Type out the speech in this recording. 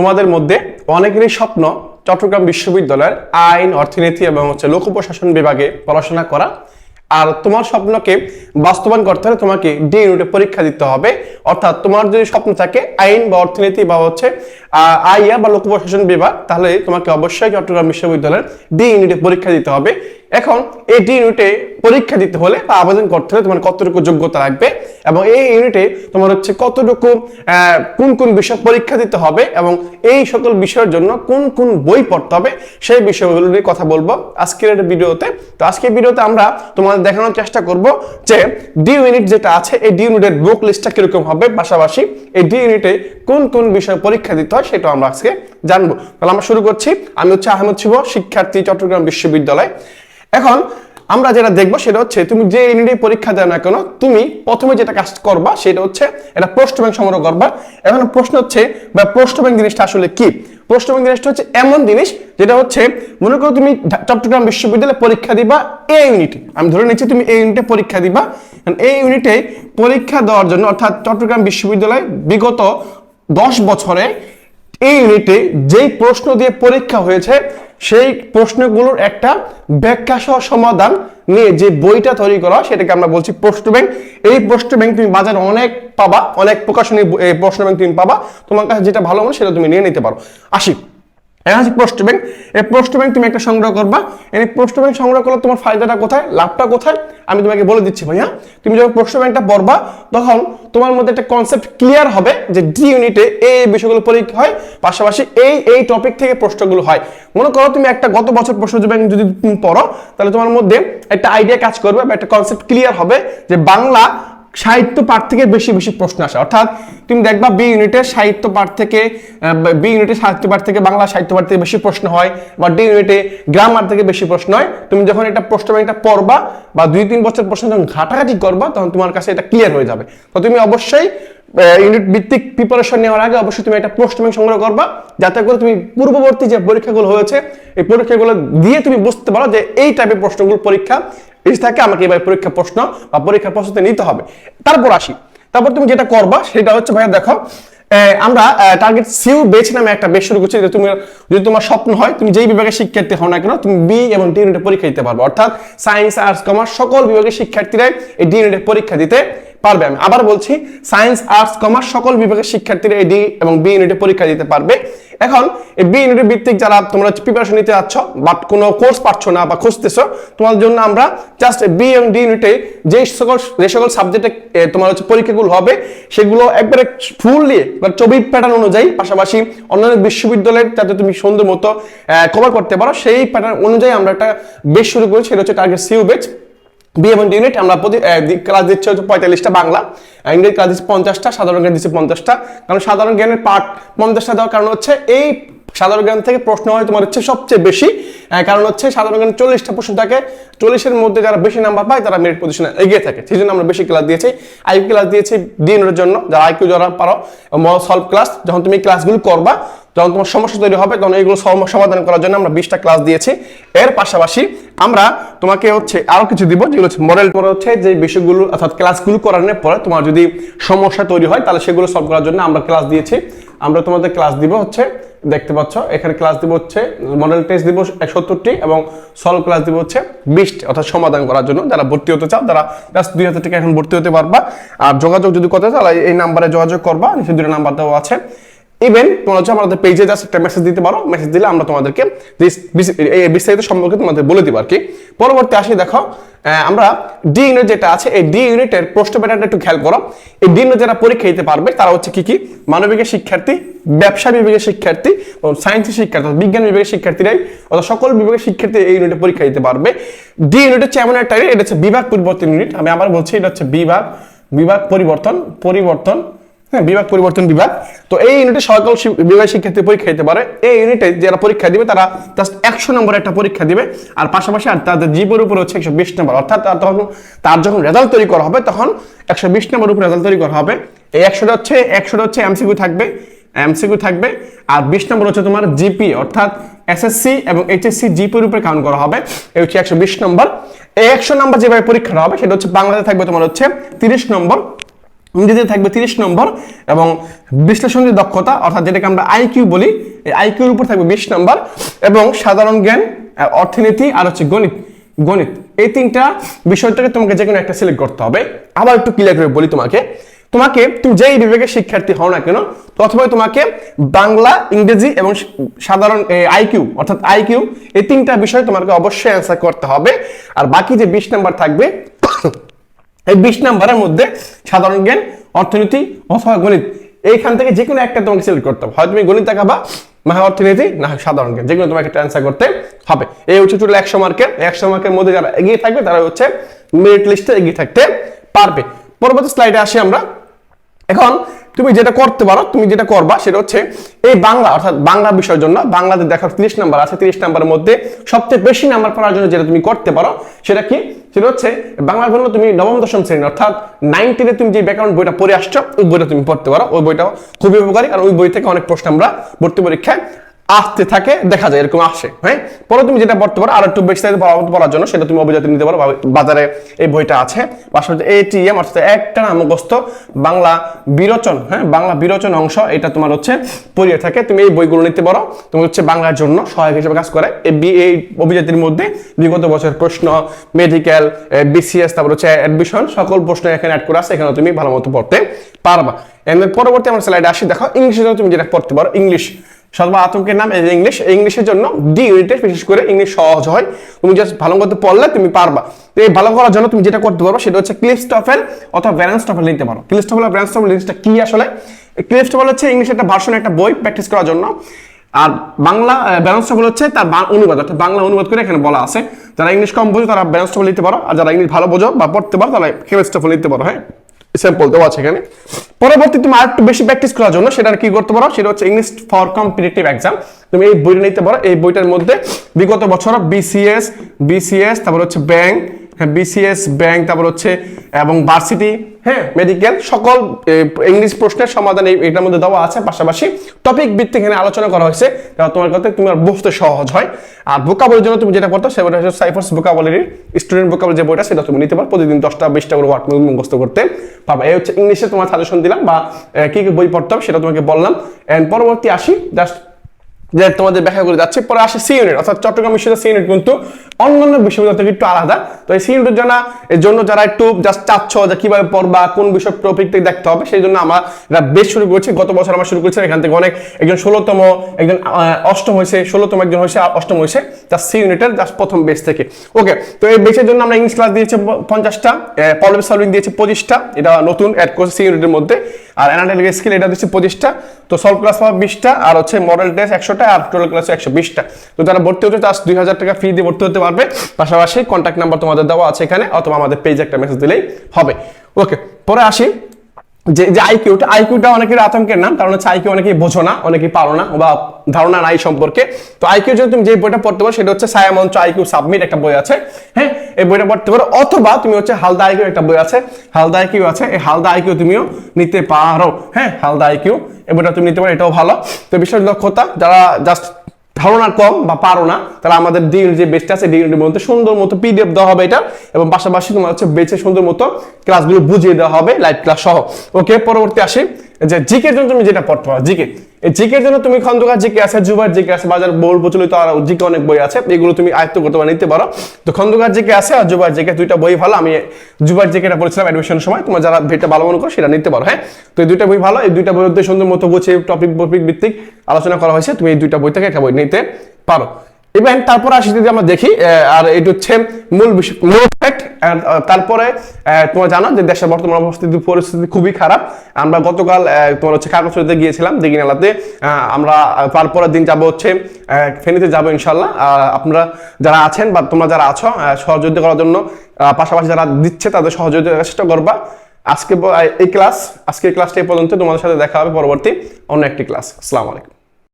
তোমাদের মধ্যে অনেকেরই স্বপ্ন চট্টগ্রাম বিশ্ববিদ্যালয়ের আইন, অর্থনীতি এবং হচ্ছে লোক প্রশাসন বিভাগে পড়াশোনা করা। আর তোমার স্বপ্নকে বাস্তবায়ন করতে হলে তোমাকে ডি পরীক্ষা দিতে হবে। অর্থাৎ তোমার যদি স্বপ্ন থাকে আইন বা অর্থনীতি বা হচ্ছে আইয়া বা লোক প্রশাসন বিভাগ, তাহলে তোমাকে অবশ্যই চট্টগ্রাম বিশ্ববিদ্যালয়ের ডি ইউনিটে পরীক্ষা দিতে হবে। এখন এই ডি ইউনিটে পরীক্ষা দিতে হলে বা আবেদন করতে হলে তোমার কতটুকু যোগ্যতা লাগবে? এবং এই ইউনিটে তোমার হচ্ছে কতটুকু কোন কোন বিষয় পরীক্ষা দিতে হবে এবং এই সকল বিষয়ের জন্য কোন কোন বই পড়তে হবে, সেই বিষয়গুলো নিয়ে কথা বলব আজকের ভিডিওতে। তো আজকের ভিডিওতে আমরা তোমাদের দেখানোর চেষ্টা করব যে ডি ইউনিট যেটা আছে, এই ডি ইউনিটের বুক লিস্টটা কীরকম হবে পাশাপাশি এই ডি ইউনিটে কোন কোন বিষয় পরীক্ষা দিতে হয় সেটা আমরা আজকে জানব। তাহলে আমরা শুরু করছি। আমি হচ্ছে আহমেদ শিব, শিক্ষার্থী, চট্টগ্রাম বিশ্ববিদ্যালয়। এখন আমরা যেটা দেখব সেটা হচ্ছে তুমি যে ইউনিটে পরীক্ষা দেও না কেন, তুমি প্রথমে যেটা কাজ করবা সেটা হচ্ছে এটা প্রশ্ন ব্যাংক সংগ্রহ করবা। এখন প্রশ্ন হচ্ছে, বা প্রশ্ন ব্যাংক জিনিসটা আসলে কি? প্রশ্ন ব্যাংক জিনিসটা হচ্ছে এমন জিনিস যেটা হচ্ছে, মনে করো তুমি চট্টগ্রাম বিশ্ববিদ্যালয়ে পরীক্ষা দিবা এই ইউনিটে আমি ধরে নিচ্ছি তুমি এই ইউনিটে পরীক্ষা দিবা। এই ইউনিটে পরীক্ষা দেওয়ার জন্য অর্থাৎ চট্টগ্রাম বিশ্ববিদ্যালয় বিগত দশ বছরে এই ইউনিটে যেই প্রশ্ন দিয়ে পরীক্ষা হয়েছে সেই প্রশ্নগুলোর একটা ব্যাখ্যা সহ সমাধান নিয়ে যে বইটা তৈরি করা সেটাকে আমরা বলছি প্রশ্ন ব্যাংক। এই প্রশ্ন ব্যাংক তুমি বাজার অনেক পাবা, অনেক প্রকাশনী প্রশ্ন ব্যাংক তুমি পাবা। তোমার কাছে যেটা ভালো মনে সেটা তুমি নিয়ে নিতে পারো। আসি। এটা হচ্ছে প্রশ্ন ব্যাংক, এই প্রশ্ন ব্যাংক তুমি একটা সংগ্রহ করবা। এই পোস্ট ব্যাংক সংগ্রহ করলে তোমার ফায়দাটা কোথায়, লাভটা কোথায়? আমি তোমাকে বলে দিচ্ছি ভাইয়া, তুমি যখন পোস্ট ব্যাংকটা পড়বা, তখন তোমার মধ্যে একটা কনসেপ্ট ক্লিয়ার হবে যে ডি ইউনিটে এই বিষয়গুলো পরীক্ষা হয়, পাশাপাশি এই এই টপিক থেকে প্রশ্নগুলো হয়। মনে করো তুমি একটা গত বছর প্রশ্ন ব্যাংক যদি তুমি পড়ো, তাহলে তোমার মধ্যে একটা আইডিয়া কাজ করবে বা একটা কনসেপ্ট ক্লিয়ার হবে যে বাংলা সাহিত্য পাঠ থেকে বেশি বেশি প্রশ্ন আসে। অর্থাৎ তুমি দেখবা বি ইউনিটের সাহিত্য পাঠ থেকে বি ইউনিটের সাহিত্য পাঠ থেকে বাংলা সাহিত্য পাঠ থেকে বেশি প্রশ্ন হয় বা ডি ইউনিটে গ্রামার থেকে বেশি প্রশ্ন হয়। তুমি যখন এটা প্রশ্ন এটা পড়বা বা দুই তিন বছর প্রশ্ন যখন ঘাটাঘাটি করবা, তখন তোমার কাছে এটা ক্লিয়ার হয়ে যাবে। তো তুমি অবশ্যই ইউনিট ভিত্তিক প্রিপারেশন নেওয়ার আগে অবশ্যই তুমি একটা প্রশ্ন ব্যাংক সংগ্রহ করবা, যাতে করে তুমি পূর্ববর্তী যে পরীক্ষাগুলো হয়েছে, এই পরীক্ষাগুলো দিয়ে তুমি বুঝতে পারো যে এই টাইপের প্রশ্নগুলো পরীক্ষা এই থাকে, আমাকে এবার পরীক্ষা প্রশ্ন বা পরীক্ষার প্রস্তুতি নিতে হবে। তারপর আসি। তারপর তুমি যেটা করবা, সেটা হচ্ছে ভাইয়া দেখো আমরা টার্গেট সিউ বেচ নামে একটা বেশ শুরু করছি তুমি, যদি তোমার স্বপ্ন হয়, তুমি যেই বিভাগের শিক্ষার্থী হও না কেন, তুমি বি এবং ডি ইউনিটে পরীক্ষা দিতে পারবে। অর্থাৎ সায়েন্স আর্টস কমার্স সকল বিভাগের শিক্ষার্থীরাই এই ডি ইউনিটে পরীক্ষা দিতে পারবে আমি। আবার বলছি সায়েন্স আর্টস কমার্স সকল বিভাগের শিক্ষার্থীরা এই ডি এবং বি ইউনিটে পরীক্ষা দিতে পারবে। এখন এই বি ইউনিটের ভিত্তিক যারা তোমরা প্রিপারেশন নিতে যাচ্ছ বাট কোনো কোর্স পাচ্ছ না বা খুঁজতেছো তোমার জন্য আমরা জাস্ট বি এবং ডি ইউনিটে যে সকল যে সকল সাবজেক্টে তোমার হচ্ছে পরীক্ষাগুলো হবে, সেগুলো একবারে ফুললি বা ছবি প্যাটার্ন অনুযায়ী পাশাপাশি অন্যান্য বিশ্ববিদ্যালয়ের যাতে তুমি সুন্দর মতো কভার করতে পারো, সেই প্যাটার্ন অনুযায়ী আমরা একটা বেশ শুরু করি সেটা হচ্ছে টার্গেট সিউ বি ইউনিট আমরা প্রতি ক্লাস দিচ্ছি হচ্ছে পঁয়তাল্লিশটা বাংলা। ইংরেজি ক্লাস দিচ্ছি পঞ্চাশটা, সাধারণ জ্ঞান দিচ্ছি পঞ্চাশটা। কারণ সাধারণ জ্ঞানের পার্ট পঞ্চাশটা দেওয়ার কারণ হচ্ছে এই সাধারণ জ্ঞান থেকে প্রশ্ন হয় তোমার হচ্ছে সবচেয়ে বেশি। কারণ হচ্ছে সাধারণ জ্ঞান চল্লিশটা প্রশ্ন থাকে। চল্লিশের মধ্যে যারা বেশি নাম্বার পায়, তারা মেরিট পজিশনে এগিয়ে থাকে। সেই জন্য আমরা বেশি ক্লাস দিয়েছি। আইকিউ ক্লাস দিয়েছি ডি ইউনিটের জন্য। যারা আইকিউ যারা পারো সলভ ক্লাস যখন তুমি ক্লাসগুলো করবা যখন তোমার সমস্যা তৈরি হবে, তখন এইগুলো সমাধান করার জন্য আমরা বিশটা ক্লাস দিয়েছি। এর পাশাপাশি আমরা তোমাকে হচ্ছে আরও কিছু দিব, যেগুলো হচ্ছে মডেল পরে হচ্ছে যে বিষয়গুলো, অর্থাৎ ক্লাসগুলো করানোর পরে তোমার যদি সমস্যা তৈরি হয়, তাহলে সেগুলো সলভ করার জন্য আমরা ক্লাস দিয়েছি। আমরা তোমাদের ক্লাস দিব হচ্ছে, দেখতে পাচ্ছ, এখানে ক্লাস দিব হচ্ছে মডেল টেস্ট দিব সত্তরটি এবং সলভ ক্লাস দিব হচ্ছে বিশটি, অর্থাৎ সমাধান করার জন্য। যারা ভর্তি হতে চাও, তারা জাস্ট দুই হাজার টাকা এখন ভর্তি হতে পারবা। আর যোগাযোগ যদি করতে চাও, তাহলে এই নাম্বারে যোগাযোগ করবা নিচে দুটো নাম্বার দেওয়া আছে। ইভেন তোমরা হচ্ছে আমাদের পেজে জাস্ট একটা মেসেজ দিতে পারো। মেসেজ দিলে আমরা তোমাদেরকে এই বিস্তারিত সম্পর্কে তোমাদের বলে দিব আর কি পরবর্তী আসি দেখো আমরা ডি ইউনিট যেটা আছে, এই ডি ইউনিটের প্রশ্ন প্যাটার্নটা একটু খেয়াল করো। এই ডি ইউনিট যারা পরীক্ষা দিতে পারবে, তারা হচ্ছে কি কি? মানবিকের শিক্ষার্থী, ব্যবসা বিভাগের শিক্ষার্থী, এবং সায়েন্সের শিক্ষার্থী বিজ্ঞান বিভাগের শিক্ষার্থীরাই, অর্থাৎ সকল বিভাগের শিক্ষার্থী এই ইউনিটে পরীক্ষা দিতে পারবে। ডি ইউনিট হচ্ছে এমন একটা এটা হচ্ছে বিভাগ পরিবর্তন ইউনিট আমি আবার বলছি, এটা হচ্ছে বিভাগ বিভাগ পরিবর্তন পরিবর্তন হ্যাঁ বিভাগ পরিবর্তন বিভাগ। তো এই ইউনিটে সকল বিভাগের শিক্ষার্থী পরীক্ষা দিতে পারে। এই ইউনিটে যারা পরীক্ষা দিবে, তারা জাস্ট একশো নম্বর একটা পরীক্ষা দিবে। আর পাশাপাশি আর তাদের জীবের উপর হচ্ছে একশো বিশ নম্বর। অর্থাৎ তার তখন তার যখন রেজাল্ট তৈরি করা হবে, তখন একশো বিশ নম্বর উপর রেজাল্ট তৈরি করা হবে। এই একশোটা হচ্ছে একশোটা হচ্ছে এমসিকিউ থাকবে। এমসিকিউ থাকবে। আর বিশ নম্বর হচ্ছে তোমার জিপি অর্থাৎ এসএসসি এবং এইচএসসি জিপির উপরে কাউন্ট করা হবে। এই হচ্ছে একশো বিশ নম্বর। এই একশো নম্বর যেভাবে পরীক্ষাটা হবে, সেটা হচ্ছে বাংলাতে থাকবে তোমার হচ্ছে তিরিশ নম্বর। ইংরেজিতে থাকবে তিরিশ নম্বর এবং বিশ্লেষণ যে দক্ষতা, অর্থাৎ যেটাকে আমরা আইকিউ বলি, এই আইকিউর উপর থাকবে বিশ নম্বর এবং সাধারণ জ্ঞান অর্থনীতি আর হচ্ছে গণিত। গণিত, এই তিনটা বিষয়টাকে তোমাকে যে কোনো একটা সিলেক্ট করতে হবে। আবার একটু ক্লিয়ার করে বলি তোমাকে। তোমাকে, তুমি যেই বিভাগের শিক্ষার্থী হও না কেন প্রথমে তোমাকে বাংলা, ইংরেজি এবং সাধারণ আইকিউ অর্থাৎ আইকিউ এই তিনটা বিষয় তোমাকে অবশ্যই অ্যান্সার করতে হবে। আর বাকি যে বিশ নাম্বার থাকবে এই বিশ নাম্বারের মধ্যে সাধারণ জ্ঞান, অর্থনীতি অথবা গণিত। এইখান থেকে যে কোনো একটা তোমাকে সিলেক্ট করতে হবে। হয় তুমি গণিত দেখাবা, না হয় অর্থনীতি, না হয় সাধারণ জ্ঞান। যেগুলো তোমাকে একটা অ্যান্সার করতে হবে। এই হচ্ছে টোটাল একশো মার্কের একশো মার্কের মধ্যে যারা এগিয়ে থাকবে, তারা হচ্ছে মেরিট লিস্টে এগিয়ে থাকতে পারবে। পরবর্তী স্লাইডে আসি আমরা। এখন তুমি যেটা করতে পারো, তুমি যেটা করবা সেটা হচ্ছে এই বাংলা, অর্থাৎ বাংলা বিষয়ের জন্য, বাংলাতে দেখার তিরিশ নাম্বার আছে, তিরিশ নাম্বারের মধ্যে সবচেয়ে বেশি নাম্বার পড়ার জন্য যেটা তুমি করতে পারো, সেটা কি? সেটা হচ্ছে বাংলার জন্য তুমি নবম, দশম শ্রেণি অর্থাৎ নাইনটিনে তুমি যে ব্যাকরণ বইটা পড়ে আসছো, ওই বইটা তুমি পড়তে পারো। ওই বইটা খুবই উপকারী, আর ওই বই থেকে অনেক প্রশ্ন আমরা ভর্তি পরীক্ষায় আসতে থাকে, দেখা যায়, এরকম আসে হ্যাঁ? পরে তুমি যেটা পড়তে পারো, আর একটু বেশি পড়ার জন্য, সেটা তুমি অভিজাত নিতে পারো বাজারে এই বইটা আছে। পাশাপাশি এটিএম অর্থাৎ একটা মুখস্থ বাংলা বিরোচন হ্যাঁ? বাংলা বিরোচন অংশ, এটা তোমার হচ্ছে পড়িয়ে থাকে। তুমি এই বইগুলো নিতে পারো, তুমি হচ্ছে বাংলার জন্য সহায়ক হিসেবে কাজ করে। এই বি, এই অভিজাতির মধ্যে বিগত বছর প্রশ্ন মেডিকেল বিসিএস তারপর হচ্ছে অ্যাডমিশন সকল প্রশ্ন এখানে অ্যাড করে আছে এখানে তুমি ভালো মতো পড়তে পারবা। এর পরবর্তী আমার স্লাইডে আসি, দেখো ইংলিশের জন্য তুমি যেটা পড়তে পারো ইংলিশ সর্ব আতঙ্কের নাম যে ইংলিশ ইংলিশের জন্য ডি ইউনিটে বিশেষ করে ইংলিশ সহজ হয়। তুমি জাস্ট ভালো মতো পড়লে তুমি পারবা। তো এই ভালো করার জন্য তুমি যেটা করতে পারো সেটা হচ্ছে ক্লিপস্টফেল অথবা ব্যালেন্সটফেল নিতে পারো। ক্লিপস্টফেল আর ব্যালেন্সটফেল জিনিসটা কি আসলে? ক্লিপস্টফেল হচ্ছে ইংলিশের একটা ভার্সন একটা বই প্র্যাকটিস করার জন্য। আর বাংলা ব্যালেন্সটফেল হচ্ছে তার অনুবাদ, অর্থাৎ বাংলা অনুবাদ করে এখানে বলা আছে। যারা ইংলিশ কম বোঝো তারা ব্যালেন্সটফেল নিতে পারো। আর যারা ইংলিশ ভালো বোঝো বা পড়তে পারো তারা ক্লিপস্টফেল নিতে পারো হ্যাঁ? স্যাম্পল দেওয়া আছে এখানে। পরবর্তী তুমি আর একটু বেশি প্র্যাকটিস করার জন্য সেটা কি করতে পারো? সেটা হচ্ছে ইংলিশ ফর কম্পিটিটিভ এক্সাম তুমি এই বইটা নিতে পারো। এই বইটার মধ্যে বিগত বছর বিসিএস বিসিএস তারপর হচ্ছে ব্যাংক হ্যাঁ বিসিএস ব্যাংক তারপর হচ্ছে এবং ভার্সিটি হ্যাঁ। মেডিকেল সকল ইংলিশ প্রশ্নের সমাধান এটার মধ্যে দেওয়া আছে পাশাপাশি টপিক ভিত্তিক এখানে আলোচনা করা হয়েছে। তোমার কথা তোমার বুঝতে সহজ হয়। আর ভোকাবলির জন্য তুমি যেটা করতো সেটা হচ্ছে সাইফার্স ভোকাবলির স্টুডেন্ট ভোকাবলি যে বইটা সেটা তুমি নিতে পারো প্রতিদিন দশটা বিশটা করে ওয়ার্ড মুখস্থ করতে। পারবে এই হচ্ছে ইংলিশে তোমার সাজেশন দিলাম বা কি কি বই পড়তে হবে সেটা তোমাকে বললাম। এন্ড পরবর্তী আসি জাস্ট যে তোমাদের ব্যাখ্যা করে যাচ্ছে। পরে আসে সি ইউনিট অর্থাৎ চট্টগ্রাম বিশ্ববিদ্যালয় সি ইউনিট কিন্তু অন্যান্য বিশ্ববিদ্যালয় থেকে একটু আলাদা। তো এই সি ইউনিটের জন্য, এর জন্য যারা একটু জাস্ট চাচ্ছ যে কীভাবে পড়বা, কোন বিষয় টপিক থেকে দেখতে হবে, সেই জন্য আমরা এটা বেশ শুরু করেছি। গত বছর আমরা শুরু করেছি এখান থেকে অনেক একজন ষোলোতম একজন অষ্টম হয়েছে, ষোলোতম একজন হয়েছে অষ্টম হয়েছে জাস্ট সি ইউনিটের জাস্ট প্রথম বেস থেকে। ওকে তো এই বেসের জন্য আমরা ইংলিশ ক্লাস দিয়েছি পঞ্চাশটা প্রবলেম সলভিং দিয়েছি পঁচিশটা, এটা নতুন অ্যাড করছে সি ইউনিটের মধ্যে। আর অ্যানালিটিক স্কিল এটা দিচ্ছে পঁচিশটা, তো সলভ ক্লাস পাওয়া বিশটা, আর হচ্ছে মডেল টেস্ট একশোটা। আর টোটাল ক্লাস একশো বিশটা। তো যারা ভর্তি হতে চাস, দুই হাজার টাকা ফি দিয়ে ভর্তি হতে পারবে। পাশাপাশি কন্ট্যাক্ট নাম্বার তোমাদের দেওয়া আছে এখানে, অথবা আমাদের পেজে একটা মেসেজ দিলেই হবে। ওকে পরে আসি। যে যে আইকিউটা আইকিউটা অনেকের আতঙ্কের নাম, কারণ হচ্ছে আইকিউ অনেকেই বোঝো না, অনেকেই পারো না, বা ধারণা নাই সম্পর্কে। তো আইকিউ যদি তুমি যে বইটা পড়তে পারো, সেটা হচ্ছে ছায়া মঞ্চ আইকিউ সাবমিট একটা বই আছে। হ্যাঁ এই বইটা পড়তে পারো। অথবা তুমি হচ্ছে হালদা আইকিউ একটা বই আছে। হালদা আইকিউ আছে। এই হালদা আইকিউ তুমিও নিতে পারো। হ্যাঁ হালদা আইকিউ। এই বইটা তুমি নিতে পারো, এটাও ভালো। তো বিশেষ দক্ষতা, যারা জাস্ট ধারণা কম বা পারো না তাহলে আমাদের ডিল যে বেস্ট আছে। ডিএনটির মধ্যে সুন্দর মতো পিডিএফ দেওয়া হবে এটা। এবং পাশাপাশি তোমার হচ্ছে বেঁচে সুন্দর মতো ক্লাসগুলো বুঝিয়ে দেওয়া হবে লাইভ ক্লাস সহ। ওকে পরবর্তী আসি। যে জিকের জন্য তুমি যেটা পড়তে পারো, জিকে। এই জিকের জন্য তুমি খন্দকার, জিকে আছে, জুবার, জিকে আছে, বাজার বহুল প্রচলিত আর জিকে অনেক বই আছে, এগুলো তুমি আয়ত্ত করতে পারো, নিতে পারো। তো খন্দকার, জিকে আছে আর জুবার, জিকে দুইটা বই ভালো, আমি জুবার, জিকেটা পড়েছিলাম অ্যাডমিশনের সময়, তোমার যারা ভেটটা ভালো মনে করো সেটা নিতে পারো হ্যাঁ? তো এই দুইটা বই ভালো, এই দুইটা বই মধ্যে সুন্দর মতো গুছিয়ে টপিক টপিক ভিত্তিক আলোচনা করা হয়েছে, তুমি এই দুইটা বই থেকে একটা বই নিতে পারো। ইভেন তারপর আসি যদি আমরা দেখি আর এটা হচ্ছে মূল বিষয়, মূল তারপরে আহ, তোমরা জানো যে দেশের বর্তমান অবস্থিতি পরিস্থিতি খুবই খারাপ। আমরা গতকাল আহ, তোমার হচ্ছে কাগজপত্রে গিয়েছিলাম দিঘিনালাতে আহ, আমরা তারপরের দিন যাব হচ্ছে ফেনীতে যাব ইনশাল্লাহ আপনারা যারা আছেন বা তোমরা যারা আছো সহযোগিতা করার জন্য পাশাপাশি যারা দিচ্ছে তাদের সহযোগিতা চেষ্টা করবা। আজকে এই ক্লাস আজকের ক্লাসটা এই পর্যন্ত। তোমাদের সাথে দেখা হবে পরবর্তী অন্য একটি ক্লাস আসসালামু আলাইকুম।